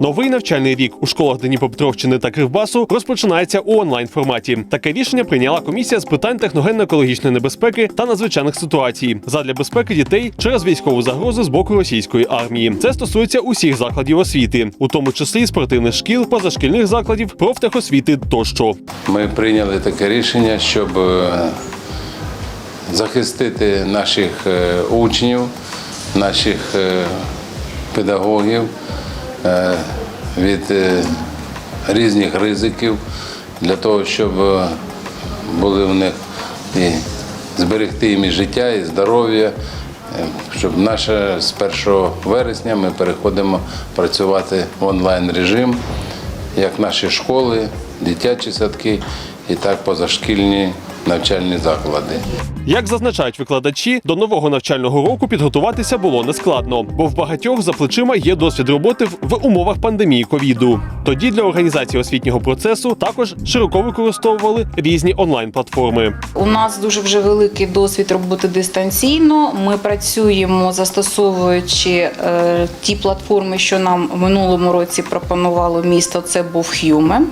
Новий навчальний рік у школах Дніпропетровщини та Кривбасу розпочинається у онлайн форматі. Таке рішення прийняла комісія з питань техногенно-екологічної небезпеки та надзвичайних ситуацій задля безпеки дітей через військову загрозу з боку російської армії. Це стосується усіх закладів освіти, у тому числі спортивних шкіл, позашкільних закладів, профтехосвіти тощо. Ми прийняли таке рішення, щоб е, захистити наших е, учнів, наших е, педагогів від е, різних ризиків, для того, щоб е, були в них і зберегти їм і життя, і здоров'я. е, Щоб наше з 1 вересня ми переходимо працювати в онлайн режим, як наші школи, дитячі садки і так позашкільні навчальні заклади. Як зазначають викладачі, до нового навчального року підготуватися було нескладно, бо в багатьох за плечима є досвід роботи в- умовах пандемії ковіду. Тоді для організації освітнього процесу також широко використовували різні онлайн-платформи. У нас дуже вже великий досвід роботи дистанційно. Ми працюємо застосовуючи е, ті платформи, що нам в минулому році пропонувало місто. Це був Human.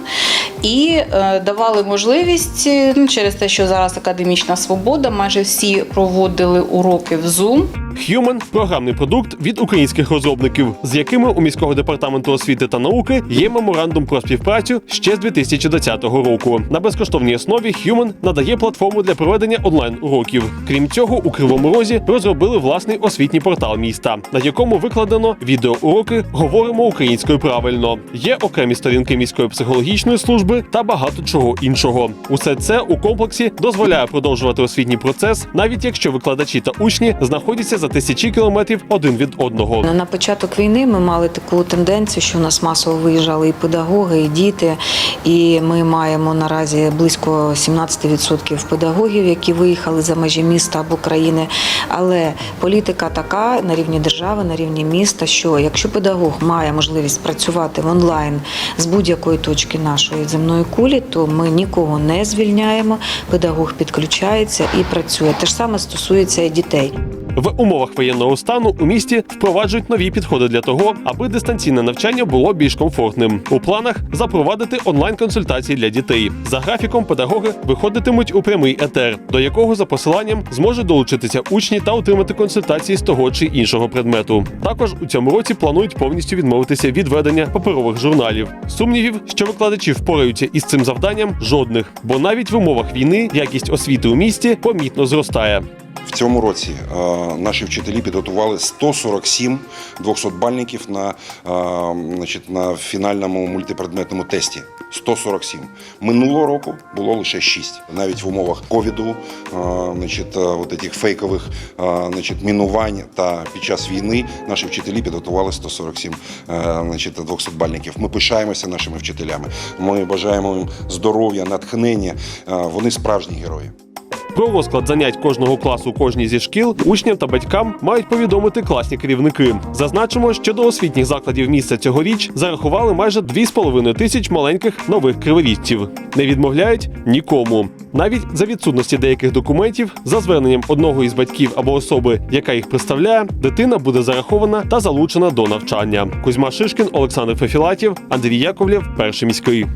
І е, давали можливість е, ну, через те, що зараз академічна свобода, майже всі проводили уроки в Zoom. Human – програмний продукт від українських розробників, з якими у міського департаменту освіти та науки є меморандум про співпрацю ще з 2020 року. На безкоштовній основі Human надає платформу для проведення онлайн уроків. Крім цього, у Кривому Розі розробили власний освітній портал міста, на якому викладено відеоуроки Говоримо українською правильно. Є окремі сторінки міської психологічної служби та багато чого іншого. Усе це у комплексі дозволяє продовжувати освітній процес, навіть якщо викладачі та учні знаходяться за тисячі кілометрів один від одного. На початок війни ми мали таку тенденцію, що у нас масово виїжджали і педагоги, і діти. І ми маємо наразі близько 17% педагогів, які виїхали за межі міста або країни. Але політика така на рівні держави, на рівні міста, що якщо педагог має можливість працювати в онлайн з будь-якої точки нашої земної кулі, то ми нікого не звільняємо. Педагог підключається і працює. Те ж саме стосується і дітей. В умовах воєнного стану у місті впроваджують нові підходи для того, аби дистанційне навчання було більш комфортним. У планах запровадити онлайн-консультації для дітей. За графіком педагоги виходитимуть у прямий етер, до якого за посиланням зможуть долучитися учні та отримати консультації з того чи іншого предмету. Також у цьому році планують повністю відмовитися від ведення паперових журналів. Сумнівів, що викладачі впораються із цим завданням, жодних, бо навіть в умовах війни якість освіти у місті помітно зростає. В цьому році е, наші вчителі підготували 147 200-бальників на, е, значить, на фінальному мультипредметному тесті. 147. Минулого року було лише 6. Навіть в умовах ковіду, е, значить, от этих фейкових значить, мінувань та під час війни наші вчителі підготували 147 е, значить, 200-бальників. Ми пишаємося нашими вчителями. Ми бажаємо їм здоров'я, натхнення. Вони справжні герої. Про розклад занять кожного класу у кожній зі шкіл учням та батькам мають повідомити класні керівники. Зазначимо, що до освітніх закладів міста цьогоріч зарахували майже 2,5 тисяч маленьких нових криворіжців. Не відмовляють нікому. Навіть за відсутності деяких документів, за зверненням одного із батьків або особи, яка їх представляє, дитина буде зарахована та залучена до навчання. Кузьма Шишкін, Олександр Фефілатів, Андрій Яковлєв, перший міський.